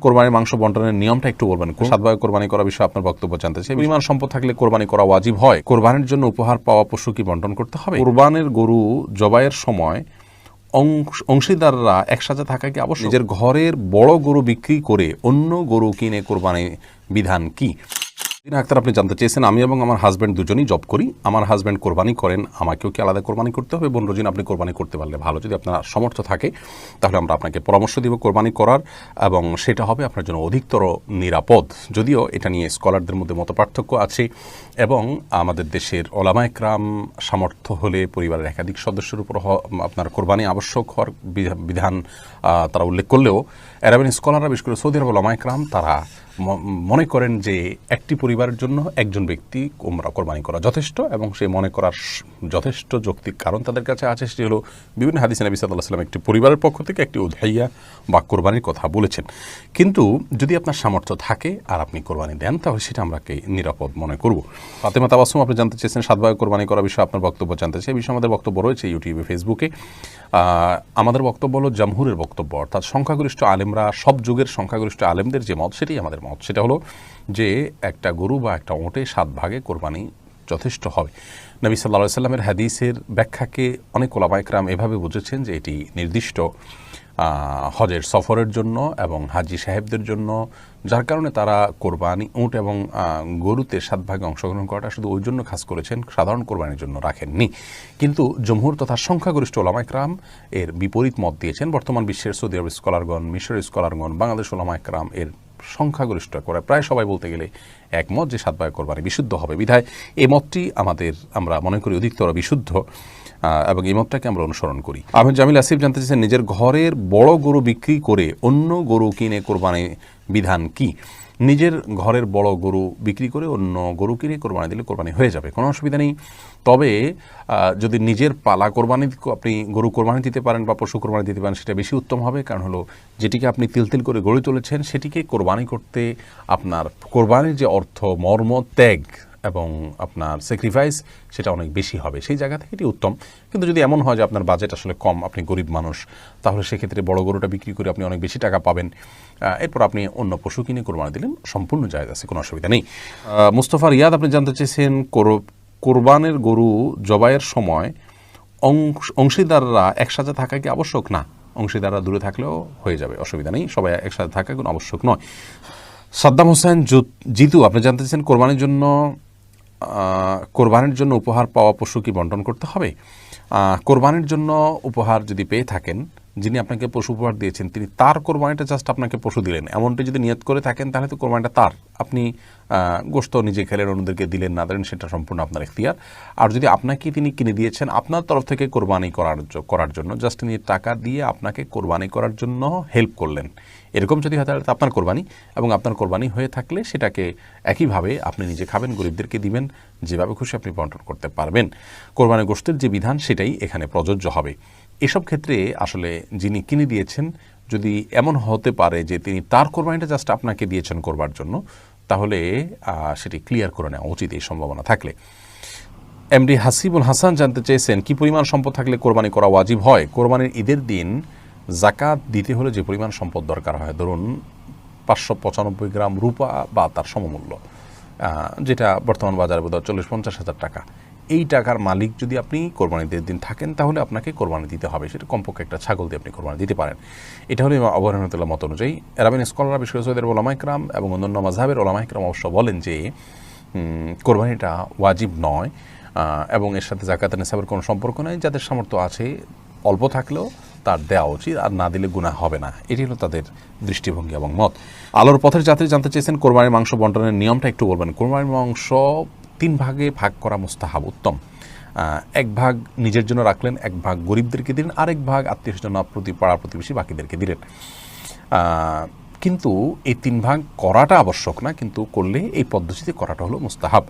কোরবানির মাংস বন্টনের নিয়মটা একটু বলবেন। সাতভাবে কোরবানি করা বিষয়ে আপনার বক্তব্য জানতে চাই। বিমান সম্পদ থাকলে কোরবানি করা ওয়াজিব হয়। কোরবানির জন্য উপহার পাওয়া পশু কি বন্টন করতে হবে? কোরবানের গরু জবাইয়ের সময় অংশ- অংশীদাররা একসাথে থাকা কি আবশ্যক? নিজের ঘরের বড় গরু বিক্রি করে অন্য গরু কিনে কোরবানি বিধান কি? দিন আক্তার আপনি জানতে চেয়েছেন, আমি এবং আমার হাজব্যান্ড দুজনেই জব করি। আমার হাজব্যান্ড কোরবানি করেন, আমাকেও কি আলাদা কোরবানি করতে হবে? বোন রোজিন, আপনি কোরবানি করতে পারলে ভালো। যদি আপনার সমর্থ থাকে, তাহলে আমরা আপনাকে পরামর্শ দিব কোরবানি করার, এবং সেটা হবে আপনার জন্য অধিকতর নিরাপদ। যদিও এটা নিয়ে স্কলারদের মধ্যে মত পার্থক্য আছে, এবং আমাদের দেশের ওলামা একরাম সামর্থ্য হলে পরিবারের একাধিক সদস্যের উপর আপনার কোরবানি আবশ্যক হওয়ার বিধান তারা উল্লেখ করলেও অ্যারাবিয়ান স্কলাররা বিশেষ করে সৌদি আরব ওলামা একরাম, তারা মনে করেন যে একটি পরিবারের জন্য একজন ব্যক্তি কোরবানি করা যথেষ্ট এবং সে মনে করার যথেষ্ট যৌক্তিক কারণ তাদের কাছে আছে সেটি হলো বিভিন্ন হাদিস নবী সাল্লাহ সাল্লাম একটি পরিবারের পক্ষ থেকে একটি উধাইয়া বা কোরবানির কথা বলেছেন। কিন্তু যদি আপনার সামর্থ্য থাকে আর আপনি কোরবানি দেন, তাহলে সেটা আমরাকে নিরাপদ মনে করব। ফাতেমা তাবাসুম, আপনি জানতে চেয়েছেন সাতভাবে কোরবানি করা বিষয়ে আপনার বক্তব্য জানতে চাই। এই বিষয়ে আমাদের বক্তব্য রয়েছে ইউটিউবে, ফেসবুকে। আমাদের বক্তব্য হলো জামহুরের বক্তব্য, অর্থাৎ সংখ্যাগরিষ্ঠ আলেমরা, সব যুগের সংখ্যাগরিষ্ঠ আলেমদের যে মত, সেটাই আমাদের মত। সেটা হলো যে একটা গরু বা একটা ওঁটে সাত ভাগে কোরবানি যথেষ্ট হবে। নবী সাল্লা সাল্লামের হাদিসের ব্যাখ্যাকে অনেক ওলামাইকরাম এভাবে বুঝেছেন যে এটি নির্দিষ্ট হজের সফরের জন্য এবং হাজি সাহেবদের জন্য, যার কারণে তারা কোরবানি উঁট এবং গরুতে সাত ভাগে অংশগ্রহণ করাটা শুধু ওই জন্য খাস করেছেন, সাধারণ কোরবানির জন্য রাখেননি। কিন্তু জমহুর তথা সংখ্যাগরিষ্ঠ ওলামাইকরাম এর বিপরীত মত দিয়েছেন। বর্তমান বিশ্বের সৌদি আরব স্কলারগণ, মিশর স্কলারগণ, বাংলাদেশ ওলামাইকরাম এর সংখ্যাগরিষ্ঠ করে। প্রায় সবাই বলতে গেলে একমত যে সাত ভাগে কোরবানি বিশুদ্ধ হবে। বিধায় এই মতটি আমাদের, আমরা মনে করি অধিকতর বিশুদ্ধ এবং এই মতটাকে আমরা অনুসরণ করি। আহমেদ জামিল আসিফ জানতে চাইছেন, নিজের ঘরের বড় গরু বিক্রি করে অন্য গরু কিনে কোরবানি বিধান কি? নিজের ঘরের বড় গরু বিক্রি করে অন্য গরু কিনে কোরবানি দিলে কোরবানি হয়ে যাবে, কোনো অসুবিধা নেই। তবে যদি নিজের পালা কোরবানি আপনি গরু কোরবানি দিতে পারেন বা পশু কোরবানি দিতে পারেন, সেটা বেশি উত্তম হবে। কারণ হলো, যেটিকে আপনি তিল তিল করে গড়ে তুলেছেন, সেটিকে কোরবানি করতে আপনার কোরবানির যে অর্থ মর্ম, ত্যাগ এবং আপনার স্যাক্রিফাইস সেটা অনেক বেশি হবে। সেই জায়গা থেকে এটি উত্তম। কিন্তু যদি এমন হয় যে আপনার বাজেট আসলে কম, আপনি গরিব মানুষ, তাহলে সেক্ষেত্রে বড় গরুটা বিক্রি করে আপনি অনেক বেশি টাকা পাবেন। এরপর আপনি অন্য পশু কিনে কোরবানি দিলেন, সম্পূর্ণ জায়গা আছে, কোনো অসুবিধা নেই। মুস্তফা রিয়াদ আপনি জানতে চেয়েছেন কোরবানের গরু জবাইয়ের সময় অংশ- অংশীদাররা একসাথে থাকা কি আবশ্যক? না, অংশীদাররা দূরে থাকলেও হয়ে যাবে, অসুবিধা নেই। সবাই একসাথে থাকা কোনো আবশ্যক নয়। সাদ্দাম হোসেন জিতু, আপনি জানতে কোরবানির জন্য কোরবানির জন্য উপহার পাওয়া পশু কি বন্টন করতে হবে? কোরবানির জন্য উপহার যদি পেয়ে থাকেন যিনি আপনাকে পশু উপহার দিয়েছেন, তিনি তার কোরবানিটা জাস্ট আপনাকে পশু দিলেন। এমনটি যদি নিয়ত করে থাকেন, তাহলে তো কোরবানিটা তার। আপনি গোশত নিজে খেলেন, অন্যদেরকে দিলেন, না দিলেন, সেটা সম্পূর্ণ আপনার এখতিয়ার আর যদি আপনাকে তিনি কিনে দিয়েছেন, আপনার তরফ থেকে কোরবানি করার করার জন্য জাস্ট তিনি টাকা দিয়ে আপনাকে কোরবানি করার জন্য হেল্প করলেন। এরকম যদি হয় তাহলে আপনার কোরবানি, এবং আপনার কোরবানি হয়ে থাকলে সেটাকে একইভাবে আপনি নিজে খাবেন, গরিবদেরকে দিবেন, যেভাবে খুশি আপনি বন্টন করতে পারবেন। কোরবানি গোষ্ঠীর যে বিধান, সেটাই এখানে প্রযোজ্য হবে। এসব ক্ষেত্রে আসলে যিনি কিনে দিয়েছেন, যদি এমন হতে পারে যে তিনি তার কোরবানিটা জাস্ট আপনাকে দিয়েছেন করবার জন্য, তাহলে সেটি ক্লিয়ার করে নেওয়া উচিত এই সম্ভাবনা থাকলে। এমডি হাসিবুল হাসান জানতে চেয়েছেন, কি পরিমাণ সম্পদ থাকলে কোরবানি করা ওয়াজিব হয়? কোরবানির ঈদের দিন জাকাত দিতে হলে যে পরিমাণ সম্পদ দরকার হয়, ধরুন পাঁচশো পঁচানব্বই গ্রাম রূপা বা তার সমমূল্য যেটা বর্তমান বাজারে বোধ চল্লিশ পঞ্চাশ হাজার টাকা। এই টাকার মালিক যদি আপনি কোরবানি ঈদের দিন থাকেন, তাহলে আপনাকে কোরবানি দিতে হবে। সেটা কমপক্ষে একটা ছাগল দিয়ে আপনি কোরবানি দিতে পারেন। এটা হলো অবরণতুল্লাহ মত অনুযায়ী। এরাবিন স্কলার বিশেষ সৈদের ওলামাইকরাম এবং অন্যান্য মাঝহাবের ওলামাইকরাম অবশ্য বলেন যে কোরবানিটা ওয়াজিব নয় এবং এর সাথে জাকাত নেশাবের কোনো সম্পর্ক নেই। যাদের সামর্থ্য আছে অল্প থাকলেও তার দেওয়া উচিত, আর না দিলে গুণা হবে না। এটি হলো তাদের দৃষ্টিভঙ্গি এবং মত। আলোর পথের যাত্রী জানতে চেয়েছেন, কোরবানির মাংস বন্টনের নিয়মটা একটু বলবেন। কোরবানির মাংস তিন ভাগে ভাগ করা মুস্তাহাব উত্তম। এক ভাগ নিজের জন্য রাখলেন, এক ভাগ গরিবদেরকে দিলেন, আরেক ভাগ আত্মীয় স্বজন প্রতি পাড়া প্রতিবেশী বাকিদেরকে দিলেন। কিন্তু এই তিন ভাগ করাটা আবশ্যক না, কিন্তু করলে এই পদ্ধতিতে করাটা হলো মুস্তাহাব।